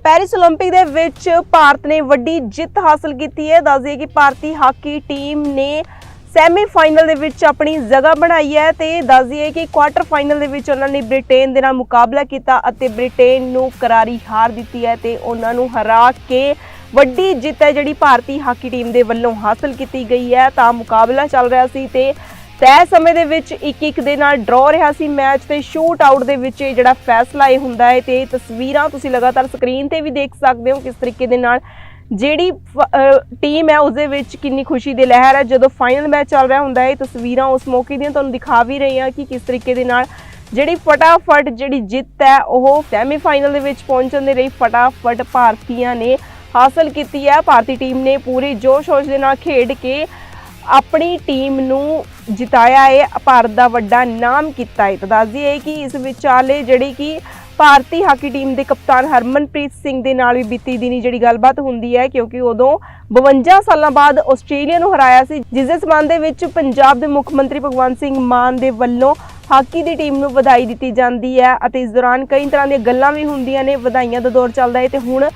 Paris 올림픽 ਦੇ ਵਿੱਚ ਭਾਰਤ ਨੇ ਵੱਡੀ ਜਿੱਤ ਹਾਸਲ ਕੀਤੀ ਹੈ ਦੱਸ ਦਈਏ ਕਿ ਭਾਰਤੀ ਹਾਕੀ ਟੀਮ ਨੇ ਸੈਮੀਫਾਈਨਲ ਦੇ ਵਿੱਚ ਆਪਣੀ ਜਗ੍ਹਾ ਬਣਾਈ ਹੈ ਤੇ ਦੱਸ ਦਈਏ ਕਿ ਕੁਆਟਰ ਫਾਈਨਲ ਦੇ ਵਿੱਚ ਉਹਨਾਂ ਨੇ ਬ੍ਰਿਟੇਨ ਦੇ ਨਾਲ ਮੁਕਾਬਲਾ ਕੀਤਾ ਅਤੇ ਬ੍ਰਿਟੇਨ ਨੂੰ ਕਰਾਰੀ ਹਾਰ ਦਿੱਤੀ ਹੈ ਤੇ ਉਹਨਾਂ ਨੂੰ ਹਰਾ ਕੇ ਵੱਡੀ ਜਿੱਤ ਹੈ ਜਿਹੜੀ ਭਾਰਤੀ ਹਾਕੀ ਟੀਮ ਦੇ ਵੱਲੋਂ ਹਾਸਲ ਕੀਤੀ ਗਈ ਹੈ ਤਾਂ ਮੁਕਾਬਲਾ ਚੱਲ ਰਿਹਾ ਸੀ ਤੇ ਤੈਅ ਸਮੇਂ ਦੇ ਵਿੱਚ ਇੱਕ ਇੱਕ ਦੇ ਨਾਲ ਡਰਾਅ ਰਿਹਾ ਸੀ ਮੈਚ ਤੇ ਸ਼ੂਟ ਆਊਟ ਦੇ ਵਿੱਚ ਇਹ ਜਿਹੜਾ ਫੈਸਲਾ ਇਹ ਹੁੰਦਾ ਹੈ ਤੇ ਇਹ ਤਸਵੀਰਾਂ ਤੁਸੀਂ ਲਗਾਤਾਰ ਸਕਰੀਨ ਤੇ ਵੀ ਦੇਖ ਸਕਦੇ ਹੋ ਕਿਸ ਤਰੀਕੇ ਦੇ ਨਾਲ ਜਿਹੜੀ ਟੀਮ ਹੈ ਉਸ ਦੇ ਵਿੱਚ ਕਿੰਨੀ ਖੁਸ਼ੀ ਦੀ ਲਹਿਰ ਹੈ। ਜਦੋਂ ਫਾਈਨਲ ਮੈਚ ਚੱਲ ਰਿਹਾ ਹੁੰਦਾ ਹੈ, ਇਹ ਤਸਵੀਰਾਂ ਉਸ ਮੌਕੇ ਦੀਆਂ ਤੁਹਾਨੂੰ ਦਿਖਾ ਵੀ ਰਹੀ ਹਾਂ ਕਿ ਕਿਸ ਤਰੀਕੇ ਦੇ ਨਾਲ ਜਿਹੜੀ ਫਟਾਫਟ ਜਿਹੜੀ ਜਿੱਤ ਹੈ, ਉਹ ਸੈਮੀਫਾਈਨਲ ਦੇ ਵਿੱਚ ਪਹੁੰਚਣ ਦੇ ਲਈ ਫਟਾਫਟ ਭਾਰਤੀਆਂ ਨੇ ਹਾਸਲ ਕੀਤੀ ਹੈ। ਭਾਰਤੀ ਟੀਮ ਨੇ ਪੂਰੇ ਜੋਸ਼-ਹੋਸ਼ ਦੇ ਨਾਲ ਖੇਡ ਕੇ ਆਪਣੀ ਟੀਮ ਨੂੰ ਜਿਤਾਇਆ ਹੈ ਭਾਰਤ ਦਾ ਵੱਡਾ ਨਾਮ ਕੀਤਾ ਹੈ। ਤਾਂ ਦੱਸ ਦਈਏ ਕਿ ਇਸ ਵਿਚਾਲੇ ਜਿਹੜੀ ਕਿ ਭਾਰਤੀ ਹਾਕੀ ਟੀਮ ਦੇ ਕਪਤਾਨ ਹਰਮਨਪ੍ਰੀਤ ਸਿੰਘ ਦੇ ਨਾਲ ਵੀ ਬੀਤੀ ਦਿਨੀ ਜਿਹੜੀ ਗੱਲਬਾਤ ਹੁੰਦੀ ਹੈ, ਕਿਉਂਕਿ ਉਦੋਂ 52 ਸਾਲਾਂ ਬਾਅਦ ਆਸਟ੍ਰੇਲੀਆ ਨੂੰ ਹਰਾਇਆ ਸੀ, ਜਿਸ ਦੇ ਸਬੰਧ ਦੇ ਵਿੱਚ ਪੰਜਾਬ ਦੇ ਮੁੱਖ ਮੰਤਰੀ ਭਗਵੰਤ ਸਿੰਘ ਮਾਨ ਦੇ ਵੱਲੋਂ ਹਾਕੀ ਦੀ ਟੀਮ ਨੂੰ ਵਧਾਈ ਦਿੱਤੀ ਜਾਂਦੀ ਹੈ ਅਤੇ ਇਸ ਦੌਰਾਨ ਕਈ ਤਰ੍ਹਾਂ ਦੀਆਂ ਗੱਲਾਂ ਵੀ ਹੁੰਦੀਆਂ ਨੇ, ਵਧਾਈਆਂ ਦਾ ਦੌਰ ਚੱਲਦਾ ਹੈ ਤੇ ਹੁਣ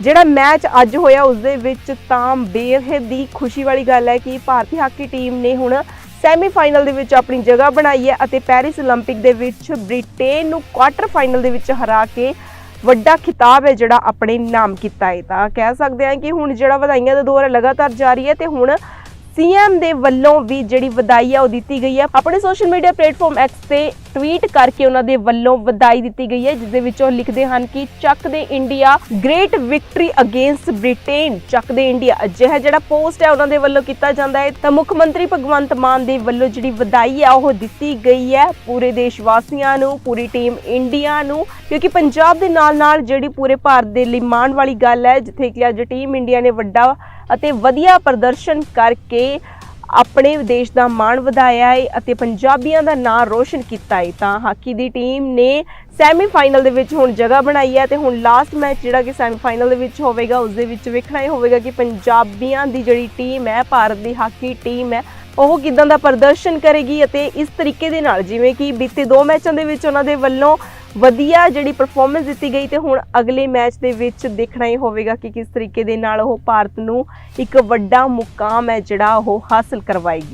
ਜਿਹੜਾ ਮੈਚ ਅੱਜ ਹੋਇਆ, ਉਸ ਦੇ ਵਿੱਚ ਤਾਂ ਬੇਹੱਦ ਦੀ ਖੁਸ਼ੀ ਵਾਲੀ ਗੱਲ ਹੈ ਕਿ ਭਾਰਤੀ ਹਾਕੀ ਟੀਮ ਨੇ ਹੁਣ ਸੈਮੀਫਾਈਨਲ ਦੇ ਵਿੱਚ ਆਪਣੀ ਜਗ੍ਹਾ ਬਣਾਈ ਹੈ ਅਤੇ ਪੈਰਿਸ 올림픽 ਦੇ ਵਿੱਚ ਬ੍ਰਿਟੇਨ ਨੂੰ ਕੁਆਟਰ ਫਾਈਨਲ ਦੇ ਵਿੱਚ ਹਰਾ ਕੇ ਵੱਡਾ ਖਿਤਾਬ ਹੈ ਜਿਹੜਾ ਆਪਣੇ ਨਾਮ ਕੀਤਾ ਹੈ ਤਾਂ ਕਹਿ ਸਕਦੇ ਹਾਂ ਕਿ ਹੁਣ ਜਿਹੜਾ ਵਧਾਈਆਂ ਦਾ ਦੌਰ ਹੈ ਲਗਾਤਾਰ ਜਾਰੀ ਹੈ ਤੇ ਹੁਣ ਸੀਐਮ ਦੇ ਵੱਲੋਂ ਵੀ ਜਿਹੜੀ ਵਧਾਈ ਹੈ ਉਹ ਦਿੱਤੀ ਗਈ ਹੈ ਆਪਣੇ ਸੋਸ਼ਲ ਮੀਡੀਆ ਪਲੇਟਫਾਰਮ X ਤੇ ਟਵੀਟ ਕਰਕੇ ਉਹਨਾਂ ਦੇ ਵੱਲੋਂ ਵਧਾਈ ਦਿੱਤੀ ਗਈ ਹੈ, ਜਿਸ ਦੇ ਵਿੱਚ ਉਹ ਲਿਖਦੇ ਹਨ ਕਿ ਚੱਕ ਦੇ India, great victory against Britain. ਚੱਕ ਦੇ ਇੰਡੀਆ ਅਜਿਹਾ ਜਿਹੜਾ ਪੋਸਟ ਹੈ, ਉਹਨਾਂ ਦੇ ਵੱਲੋਂ ਕੀਤਾ ਜਾਂਦਾ ਹੈ। ਤਾਂ ਮੁੱਖ ਮੰਤਰੀ ਭਗਵੰਤ ਮਾਨ ਦੇ ਵੱਲੋਂ ਜਿਹੜੀ ਵਧਾਈ ਹੈ, ਉਹ ਦਿੱਤੀ ਗਈ ਹੈ ਪੂਰੇ ਦੇਸ਼ ਵਾਸੀਆਂ ਨੂੰ, ਪੂਰੀ ਟੀਮ ਇੰਡੀਆ ਨੂੰ, ਕਿਉਂਕਿ ਪੰਜਾਬ ਦੇ ਨਾਲ ਨਾਲ ਜਿਹੜੀ ਪੂਰੇ ਭਾਰਤ ਦੇ ਲਈ ਮਾਣ ਵਾਲੀ ਗੱਲ ਹੈ, ਜਿੱਥੇ ਕਿ ਅੱਜ ਟੀਮ ਇੰਡੀਆ ਨੇ ਵੱਡਾ ਅਤੇ ਵਧੀਆ ਪ੍ਰਦਰਸ਼ਨ ਕਰਕੇ ਆਪਣੇ ਦੇਸ਼ ਦਾ ਮਾਣ ਵਧਾਇਆ ਹੈ ਅਤੇ ਪੰਜਾਬੀਆਂ ਦਾ ਨਾਂ ਰੋਸ਼ਨ ਕੀਤਾ ਹੈ ਤਾਂ ਹਾਕੀ ਦੀ ਟੀਮ ਨੇ ਸੈਮੀਫਾਈਨਲ ਦੇ ਵਿੱਚ ਹੁਣ ਜਗ੍ਹਾ ਬਣਾਈ ਹੈ ਤੇ ਹੁਣ ਲਾਸਟ ਮੈਚ ਜਿਹੜਾ ਕਿ ਸੈਮੀਫਾਈਨਲ ਦੇ ਵਿੱਚ ਹੋਵੇਗਾ, ਉਸ ਦੇ ਵਿੱਚ ਵੇਖਣਾ ਇਹ ਹੋਵੇਗਾ ਕਿ ਪੰਜਾਬੀਆਂ ਦੀ ਜਿਹੜੀ ਟੀਮ ਹੈ, ਭਾਰਤ ਦੀ ਹਾਕੀ ਟੀਮ ਹੈ, ਉਹ ਕਿਦਾਂ ਦਾ ਪ੍ਰਦਰਸ਼ਨ ਕਰੇਗੀ ਅਤੇ ਇਸ ਤਰੀਕੇ ਦੇ ਨਾਲ ਜਿਵੇਂ ਕਿ ਬੀਤੇ ਦੋ ਮੈਚਾਂ ਦੇ ਵਿੱਚ ਉਹਨਾਂ ਦੇ ਵੱਲੋਂ ਵਧੀਆ ਜਿਹੜੀ ਪਰਫਾਰਮੈਂਸ ਦਿੱਤੀ ਗਈ ਤੇ ਹੁਣ ਅਗਲੇ ਮੈਚ ਦੇ ਵਿੱਚ ਦੇਖਣਾ ਹੀ ਹੋਵੇਗਾ ਕਿ ਕਿਸ ਤਰੀਕੇ ਦੇ ਨਾਲ ਉਹ ਭਾਰਤ ਨੂੰ ਇੱਕ ਵੱਡਾ ਮੁਕਾਮ ਹੈ ਜਿਹੜਾ ਉਹ ਹਾਸਲ ਕਰਵਾਏਗੀ।